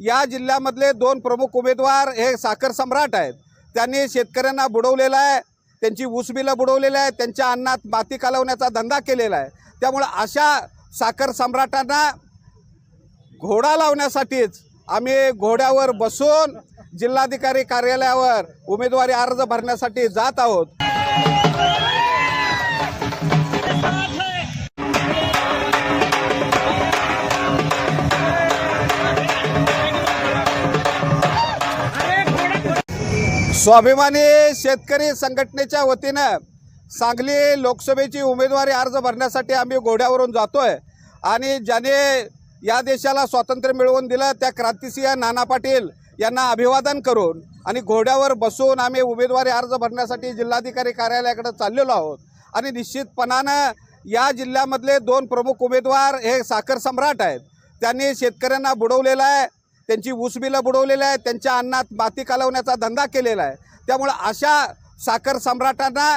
या जिल्ह्यामधले दोन प्रमुख उमेदवार हे साखर सम्राट आहेत. त्यांनी शेतकऱ्यांना बुडवलेलं आहे त्यांची ऊसबिलं बुडवलेलं आहे त्यांच्या अन्नात माती कालवण्याचा धंदा केलेला आहे. त्यामुळं अशा साखर सम्राटांना घोडा लावण्यासाठीच आम्ही घोड्यावर बसून जिल्हाधिकारी कार्यालयावर उमेदवारी अर्ज भरण्यासाठी जात आहोत. स्वाभिमानी शेतकरी संघटनेच्या वतीनं सांगली लोकसभेची उमेदवारी अर्ज भरण्यासाठी आम्ही घोड्यावरून जातोय. आणि ज्याने या देशाला स्वातंत्र्य मिळवून दिलं त्या क्रांतिसिंह नाना पाटील यांना अभिवादन करून आणि घोड्यावर बसून आम्ही उमेदवारी अर्ज भरण्यासाठी जिल्हाधिकारी कार्यालयाकडे चाललेलो आहोत. आणि निश्चितपणानं या जिल्ह्यामधले दोन प्रमुख उमेदवार हे साखर सम्राट आहेत. त्यांनी शेतकऱ्यांना बुडवलेलं आहे. त्यांची ऊसबिलं बुडवलेली आहे त्यांच्या अन्नात माती कालवण्याचा धंदा केलेला आहे. त्यामुळं अशा साखर सम्राटांना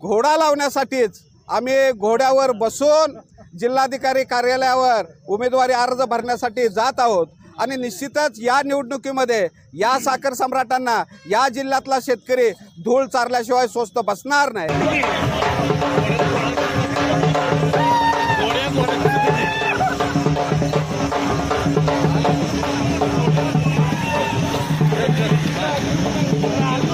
घोडा लावण्यासाठीच आम्ही घोड्यावर बसून जिल्हाधिकारी कार्यालयावर उमेदवारी अर्ज भरण्यासाठी जात आहोत. आणि निश्चितच या निवडणुकीमध्ये या साखर सम्राटांना या जिल्ह्यातला शेतकरी धूळ चारल्याशिवाय स्वस्त बसणार नाही. हा